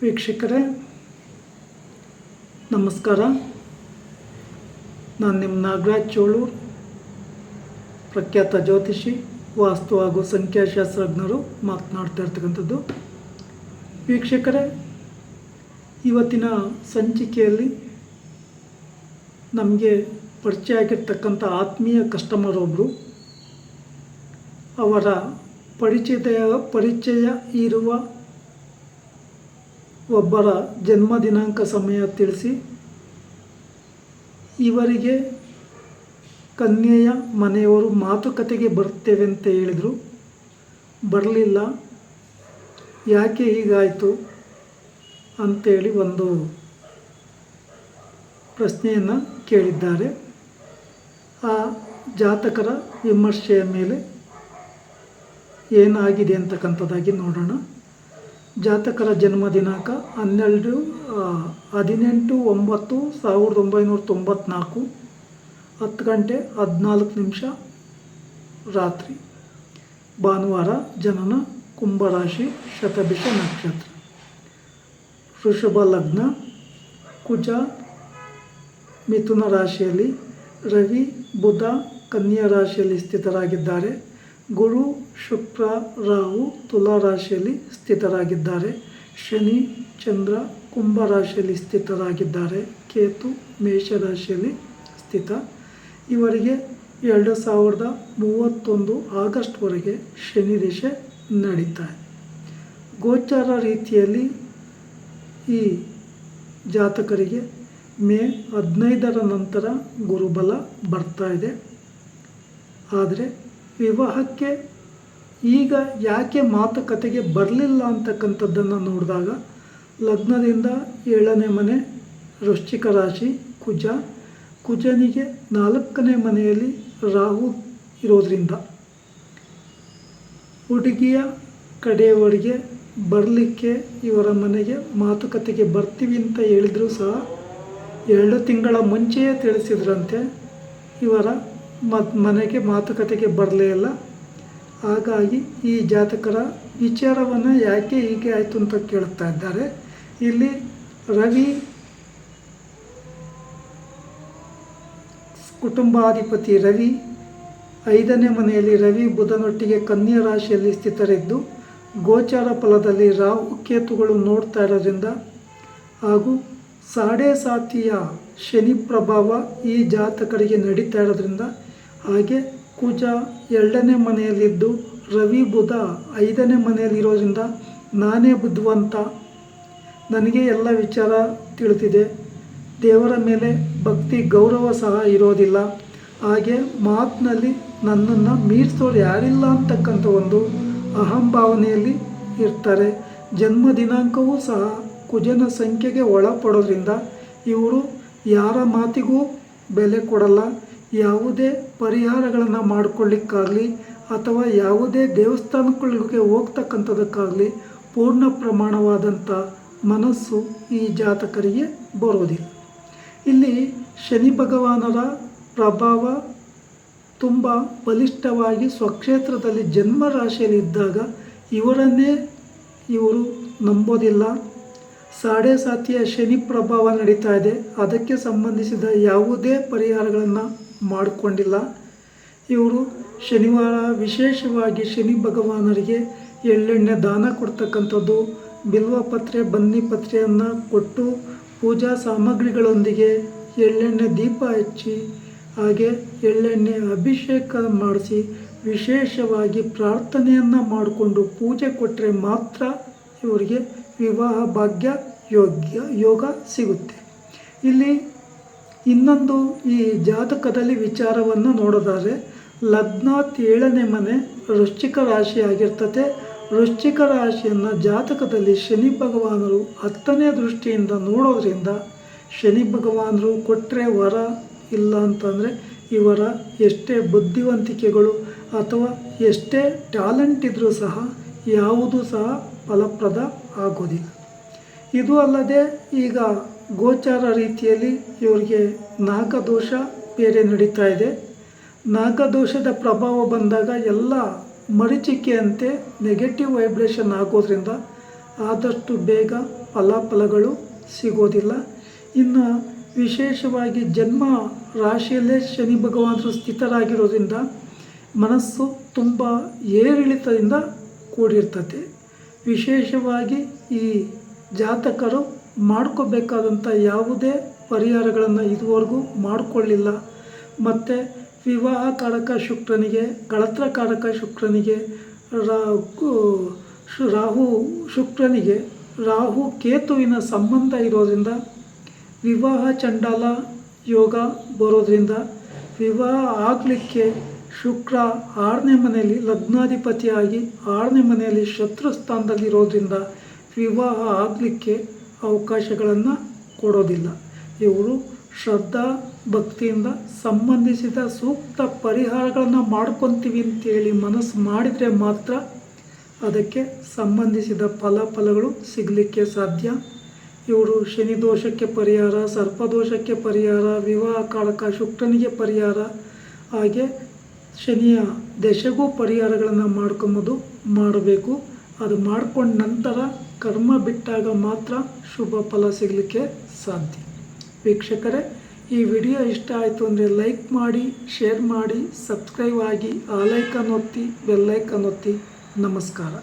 ವೀಕ್ಷಕರೇ, ನಮಸ್ಕಾರ. ನಾನು ನಿಮ್ಮ ನಾಗರಾಜ್ ಚೋಳೂರ್ ಪ್ರಖ್ಯಾತ ಜ್ಯೋತಿಷಿ, ವಾಸ್ತು ಹಾಗೂ ಸಂಖ್ಯಾಶಾಸ್ತ್ರಜ್ಞರು ಮಾತನಾಡ್ತಾ ಇರ್ತಕ್ಕಂಥದ್ದು. ವೀಕ್ಷಕರೇ, ಇವತ್ತಿನ ಸಂಚಿಕೆಯಲ್ಲಿ ನಮಗೆ ಪರಿಚಯ ಆಗಿರ್ತಕ್ಕಂಥ ಆತ್ಮೀಯ ಕಸ್ಟಮರ್ ಒಬ್ಬರು ಅವರ ಪರಿಚಯ ಪರಿಚಯ ಇರುವ ಒಬ್ಬರ ಜನ್ಮ ದಿನಾಂಕ ಸಮಯ ತಿಳಿಸಿ, ಇವರಿಗೆ ಕನ್ಯೆಯ ಮನೆಯವರು ಮಾತುಕತೆಗೆ ಬರ್ತೇವೆ ಅಂತ ಹೇಳಿದರು. ಬರಲಿಲ್ಲ. ಯಾಕೆ ಹೀಗಾಯಿತು? ಅಂತೇಳಿ ಒಂದು ಪ್ರಶ್ನೆಯನ್ನು ಕೇಳಿದ್ದಾರೆ. ಆ ಜಾತಕರ ವಿಮರ್ಶೆಯ ಮೇಲೆ ಏನಾಗಿದೆ ಅಂತಕ್ಕಂಥದ್ದಾಗಿ ನೋಡೋಣ. ಜಾತಕರ ಜನ್ಮ ದಿನಾಂಕ ಹನ್ನೆರಡು ಹದಿನೆಂಟು, ಒಂಬತ್ತು, ಸಾವಿರದ ಒಂಬೈನೂರ ತೊಂಬತ್ನಾಲ್ಕು, ಹತ್ತು ಗಂಟೆ, ಹದಿನಾಲ್ಕು ನಿಮಿಷ, ರಾತ್ರಿ. ಭಾನುವಾರ ಜನನ ಕುಂಭರಾಶಿ, ಶತಭಿಷ ನಕ್ಷತ್ರ. ವೃಷಭ ಲಗ್ನ, ಕುಜ, ಮಿಥುನ ರಾಶಿಯಲ್ಲಿ ರವಿ, ಬುಧ, ಕನ್ಯಾ ರಾಶಿಯಲ್ಲಿ ಸ್ಥಿತರಾಗಿದ್ದಾರೆ. ಗುರು ಶುಕ್ರ ರಾಹು ತುಲಾ ರಾಶಿಯಲ್ಲಿ ಸ್ಥಿತರಾಗಿದ್ದಾರೆ. ಶನಿ, ಚಂದ್ರ, ಕುಂಭ ರಾಶಿಯಲ್ಲಿ ಸ್ಥಿತರಾಗಿದ್ದಾರೆ. ಕೇತು, ಮೇಷ ರಾಶಿಯಲ್ಲಿ ಸ್ಥಿತ. ಇವರಿಗೆ ಎರಡು ಸಾವಿರದ ಮೂವತ್ತೊಂದು ಆಗಸ್ಟ್ವರೆಗೆ ಶನಿ ದಿಶೆ ನಡೀತಾ ಇದೆ. ಗೋಚಾರ ರೀತಿಯಲ್ಲಿ ಈ ಜಾತಕರಿಗೆ ಮೇ ಹದಿನೈದರ ನಂತರ ಗುರುಬಲ ಬರ್ತಾ ಇದೆ. ಆದರೆ ವಿವಾಹಕ್ಕೆ ಈಗ ಯಾಕೆ ಮಾತುಕತೆಗೆ ಬರಲಿಲ್ಲ ಅಂತಕ್ಕಂಥದ್ದನ್ನು ನೋಡಿದಾಗ ಲಗ್ನದಿಂದ ಏಳನೇ ಮನೆ, ವೃಶ್ಚಿಕ ರಾಶಿ, ಕುಜ. ಕುಜನಿಗೆ ನಾಲ್ಕನೇ ಮನೆಯಲ್ಲಿ ರಾಹು ಇರೋದರಿಂದ ಹುಡುಗಿಯ ಕಡೆಯವರಿಗೆ ಬರಲಿಕ್ಕೆ ಇವರ ಮನೆಗೆ ಮಾತುಕತೆಗೆ ಬರ್ತೀವಿ ಅಂತ ಹೇಳಿದರೂ ಸಹ ಎರಡು ತಿಂಗಳ ಮುಂಚೆಯೇ ತಿಳಿಸಿದ್ರಂತೆ ಇವರ ಮದ್ ಮನೆಗೆ ಮಾತುಕತೆಗೆ ಬರಲೇ ಇಲ್ಲ. ಹಾಗಾಗಿ ಈ ಜಾತಕರ ವಿಚಾರವನ್ನು ಯಾಕೆ ಹೀಗೆ ಆಯಿತು ಅಂತ ಕೇಳ್ತಾ ಇದ್ದಾರೆ. ಇಲ್ಲಿ ರವಿ ಕುಟುಂಬಾಧಿಪತಿ ರವಿ, ಐದನೇ ಮನೆಯಲ್ಲಿ ರವಿ ಬುಧನೊಟ್ಟಿಗೆ ಕನ್ಯಾ ರಾಶಿಯಲ್ಲಿ ಸ್ಥಿತರಿದ್ದು, ಗೋಚಾರ ಫಲದಲ್ಲಿ ರಾಹು ಕೇತುಗಳು ನೋಡ್ತಾ ಇರೋದ್ರಿಂದ ಹಾಗೂ ಸಾಡೆ ಸಾತಿಯ ಶನಿ ಪ್ರಭಾವ ಈ ಜಾತಕರಿಗೆ ನಡೀತಾ ಇರೋದ್ರಿಂದ ಹಾಗೆ ಕುಜ ಎರಡನೇ ಮನೆಯಲ್ಲಿದ್ದು, ರವಿ ಬುಧ ಐದನೇ ಮನೆಯಲ್ಲಿರೋದ್ರಿಂದ ನಾನೇ ಬುದ್ಧಿವಂತ. ನನಗೆ ಎಲ್ಲ ವಿಚಾರ ತಿಳಿದಿದೆ ದೇವರ ಮೇಲೆ ಭಕ್ತಿ, ಗೌರವ ಸಹ ಇರೋದಿಲ್ಲ. ಹಾಗೆ ಮಾತಿನಲ್ಲಿ ನನ್ನನ್ನು ಮೀರಿಸೋರು ಯಾರಿಲ್ಲ ಅಂತಕ್ಕಂಥ ಒಂದು ಅಹಂಭಾವನೆಯಲ್ಲಿ ಇರ್ತಾರೆ. ಜನ್ಮ ದಿನಾಂಕವೂ ಸಹ ಕುಜನ ಸಂಖ್ಯೆಗೆ ಒಳಪಡೋದ್ರಿಂದ ಇವರು ಯಾರ ಮಾತಿಗೂ ಬೆಲೆ ಕೊಡಲ್ಲ. ಯಾವುದೇ ಪರಿಹಾರಗಳನ್ನು ಮಾಡಿಕೊಳ್ಳಿಕ್ಕಾಗಲಿ ಅಥವಾ ಯಾವುದೇ ದೇವಸ್ಥಾನಗಳಿಗೆ ಹೋಗ್ತಕ್ಕಂಥದಕ್ಕಾಗಲಿ ಪೂರ್ಣ ಪ್ರಮಾಣವಾದಂಥ ಮನಸ್ಸು ಈ ಜಾತಕರಿಗೆ ಬರೋದಿಲ್ಲ. ಇಲ್ಲಿ ಶನಿ ಭಗವಾನರ ಪ್ರಭಾವ ತುಂಬ ಬಲಿಷ್ಠವಾಗಿ ಸ್ವಕ್ಷೇತ್ರದಲ್ಲಿ ಜನ್ಮ ರಾಶಿಯಲ್ಲಿದ್ದಾಗ ಇವರನ್ನೇ ಇವರು ನಂಬೋದಿಲ್ಲ. ಸಾಡೆ ಸಾತಿಯ ಶನಿ ಪ್ರಭಾವ ನಡೀತಾ ಇದೆ. ಅದಕ್ಕೆ ಸಂಬಂಧಿಸಿದ ಯಾವುದೇ ಪರಿಹಾರಗಳನ್ನು ಮಾಡಿಕೊಂಡಿಲ್ಲ. ಇವರು ಶನಿವಾರ ವಿಶೇಷವಾಗಿ ಶನಿ ಭಗವಾನರಿಗೆ ಎಳ್ಳೆಣ್ಣೆ ದಾನ ಕೊಡ್ತಕ್ಕಂಥದ್ದು. ಬಿಲ್ವಪತ್ರೆ ಬನ್ನಿ ಪತ್ರೆಯನ್ನು ಕೊಟ್ಟು ಪೂಜಾ ಸಾಮಗ್ರಿಗಳೊಂದಿಗೆ ಎಳ್ಳೆಣ್ಣೆ ದೀಪ ಹಚ್ಚಿ, ಹಾಗೆ ಎಳ್ಳೆಣ್ಣೆ ಅಭಿಷೇಕ ಮಾಡಿಸಿ, ವಿಶೇಷವಾಗಿ ಪ್ರಾರ್ಥನೆಯನ್ನು ಮಾಡಿಕೊಂಡು ಪೂಜೆ ಕೊಟ್ಟರೆ ಮಾತ್ರ ಇವರಿಗೆ ವಿವಾಹ ಭಾಗ್ಯ ಯೋಗ್ಯ ಯೋಗ ಸಿಗುತ್ತೆ. ಇಲ್ಲಿ ಇನ್ನೊಂದು ಈ ಜಾತಕದಲ್ಲಿ ವಿಚಾರವನ್ನು ನೋಡೋದಾದರೆ, ಲಗ್ನಾತ್ ಏಳನೇ ಮನೆ ವೃಶ್ಚಿಕ ಆಗಿರ್ತದೆ ವೃಶ್ಚಿಕ ರಾಶಿಯನ್ನು ಜಾತಕದಲ್ಲಿ ಶನಿ ಭಗವಾನರು ಹತ್ತನೇ ದೃಷ್ಟಿಯಿಂದ ನೋಡೋದ್ರಿಂದ, ಶನಿ ಭಗವಾನರು ಕೊಟ್ಟರೆ ವರ ಇಲ್ಲ ಅಂತಂದರೆ ಇವರ ಎಷ್ಟೇ ಬುದ್ಧಿವಂತಿಕೆಗಳು ಅಥವಾ ಎಷ್ಟೇ ಟ್ಯಾಲೆಂಟ್ ಇದ್ದರೂ ಸಹ ಯಾವುದೂ ಸಹ ಫಲಪ್ರದ ಆಗೋದಿಲ್ಲ. ಇದು ಅಲ್ಲದೆ ಈಗ ಗೋಚಾರ ರೀತಿಯಲ್ಲಿ ಇವರಿಗೆ ನಾಗದೋಷ ಬೇರೆ ನಡೀತಾ ಇದೆ. ನಾಗದೋಷದ ಪ್ರಭಾವ ಬಂದಾಗ ಎಲ್ಲ ಮರಿಚಿಕೆಯಂತೆ ನೆಗೆಟಿವ್ ವೈಬ್ರೇಷನ್ ಆಗೋದ್ರಿಂದ ಆದಷ್ಟು ಬೇಗ ಫಲಾಫಲಗಳು ಸಿಗೋದಿಲ್ಲ. ಇನ್ನು ವಿಶೇಷವಾಗಿ ಜನ್ಮ ರಾಶಿಯಲ್ಲೇ ಶನಿ ಭಗವಂತರು ಸ್ಥಿತರಾಗಿರೋದ್ರಿಂದ ಮನಸ್ಸು ತುಂಬ ಏರಿಳಿತದಿಂದ ಕೂಡಿರ್ತದೆ. ವಿಶೇಷವಾಗಿ ಈ ಜಾತಕರು ಮಾಡ್ಕೋಬೇಕಾದಂಥ ಯಾವುದೇ ಪರಿಹಾರಗಳನ್ನು ಇದುವರೆಗೂ ಮಾಡಿಕೊಳ್ಳಿಲ್ಲ. ಮತ್ತು ವಿವಾಹ ಕಾರಕ ಶುಕ್ರನಿಗೆ, ಕಳತ್ರ ಕಾರಕ ಶುಕ್ರನಿಗೆ ಶು- ರಾಹು ಶುಕ್ರನಿಗೆ, ರಾಹು ಕೇತುವಿನ ಸಂಬಂಧ ಇರೋದರಿಂದ, ವಿವಾಹ ಚಂಡಾಲ ಯೋಗ ಬರೋದ್ರಿಂದ, ವಿವಾಹ ಆಗಲಿಕ್ಕೆ ಶುಕ್ರ ಆರನೇ ಮನೆಯಲ್ಲಿ ಲಗ್ನಾಧಿಪತಿಯಾಗಿ ಆರನೇ ಮನೆಯಲ್ಲಿ ಶತ್ರು ಸ್ಥಾನದಲ್ಲಿರೋದ್ರಿಂದ, ವಿವಾಹ ಆಗಲಿಕ್ಕೆ ಅವಕಾಶಗಳನ್ನು ಕೊಡೋದಿಲ್ಲ. ಇವರು ಶ್ರದ್ಧಾ, ಭಕ್ತಿಯಿಂದ ಸಂಬಂಧಿಸಿದ ಸೂಕ್ತ ಪರಿಹಾರಗಳನ್ನು ಮಾಡ್ಕೊತೀವಿ ಅಂತೇಳಿ ಮನಸ್ಸು ಮಾಡಿದರೆ ಮಾತ್ರ ಅದಕ್ಕೆ ಸಂಬಂಧಿಸಿದ ಫಲಾಫಲಗಳು ಸಿಗಲಿಕ್ಕೆ ಸಾಧ್ಯ. ಇವರು ಶನಿ ದೋಷಕ್ಕೆ ಪರಿಹಾರ ಸರ್ಪದೋಷಕ್ಕೆ ಪರಿಹಾರ, ವಿವಾಹ ಕಾರಕ ಶುಕ್ರನಿಗೆ ಪರಿಹಾರ, ಹಾಗೆ ಶನಿಯ ದಶೆಗೂ ಪರಿಹಾರಗಳನ್ನು ಮಾಡ್ಕೊಂಬೋದು ಮಾಡಬೇಕು. ಅದು ಮಾಡಿಕೊಂಡ ನಂತರ ಕರ್ಮ ಬಿಟ್ಟಾಗ ಮಾತ್ರ ಶುಭ ಫಲ ಸಿಗಲಿಕ್ಕೆ ಸಾಧ್ಯ. ವೀಕ್ಷಕರೇ, ಈ ವಿಡಿಯೋ ಇಷ್ಟ ಆಯಿತು ಅಂದರೆ ಲೈಕ್ ಮಾಡಿ, ಶೇರ್ ಮಾಡಿ, ಸಬ್ಸ್ಕ್ರೈಬ್ ಆಗಿ ಆಲೈಕನ್ ಒತ್ತಿ ಬೆಲ್ಲೈಕನ್ ಒತ್ತಿ. ನಮಸ್ಕಾರ.